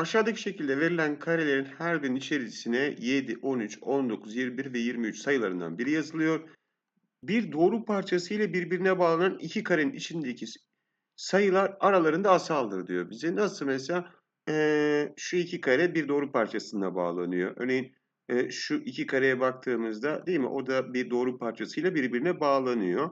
Aşağıdaki şekilde verilen karelerin her birinin içerisine 7, 13, 19, 21 ve 23 sayılarından biri yazılıyor. Bir doğru parçası ile birbirine bağlanan iki karenin içindeki sayılar aralarında asaldır diyor bize. Nasıl mesela? Ee, şu iki kare bir doğru parçasına bağlanıyor. Örneğin e, şu iki kareye baktığımızda değil mi? O da bir doğru parçasıyla birbirine bağlanıyor.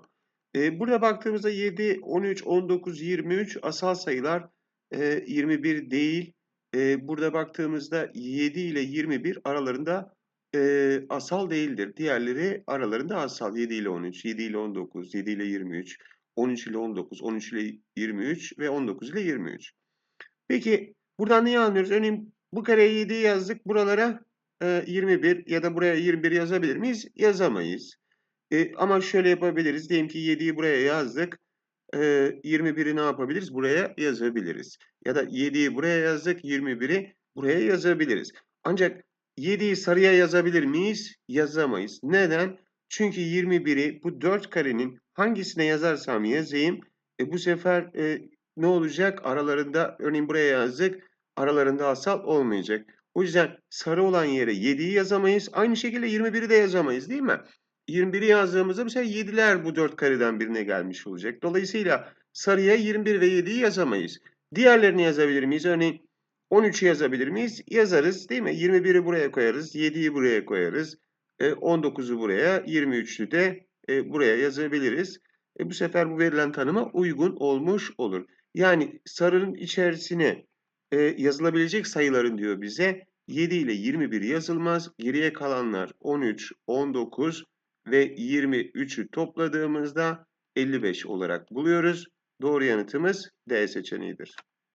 E, burada baktığımızda 7, 13, 19, 23 asal sayılar e, 21 değil. E, burada baktığımızda 7 ile 21 aralarında e, asal değildir. Diğerleri aralarında asal. 7 ile 13, 7 ile 19, 7 ile 23, 13 ile 19, 13 ile 23 ve 19 ile 23. Peki buradan neyi anlıyoruz? Örneğin bu kareye 7'yi yazdık. Buralara e, 21 ya da buraya 21 yazabilir miyiz? Yazamayız. E, ama şöyle yapabiliriz. Diyelim ki 7'yi buraya yazdık. E, 21'i ne yapabiliriz? Buraya yazabiliriz. Ya da 7'yi buraya yazdık. 21'i buraya yazabiliriz. Ancak 7'yi sarıya yazabilir miyiz? Yazamayız. Neden? Çünkü 21'i bu 4 karenin hangisine yazarsam yazayım e, bu sefer e, ne olacak? Aralarında örneğin buraya yazdık. Aralarında asal olmayacak. O yüzden sarı olan yere 7'yi yazamayız. Aynı şekilde 21'i de yazamayız değil mi? 21'i yazdığımızda mesela 7'ler bu 4 kareden birine gelmiş olacak. Dolayısıyla sarıya 21 ve 7'yi yazamayız. Diğerlerini yazabilir miyiz? Örneğin 13'ü yazabilir miyiz? Yazarız değil mi? 21'i buraya koyarız, 7'yi buraya koyarız, 19'u buraya, 23'ü de e, buraya yazabiliriz. E, bu sefer bu verilen tanıma uygun olmuş olur. Yani sarının içerisine e, yazılabilecek sayıların diyor bize 7 ile 21 yazılmaz. Geriye kalanlar 13, 19 ve 23'ü topladığımızda 55 olarak buluyoruz. Doğru yanıtımız D seçeneğidir.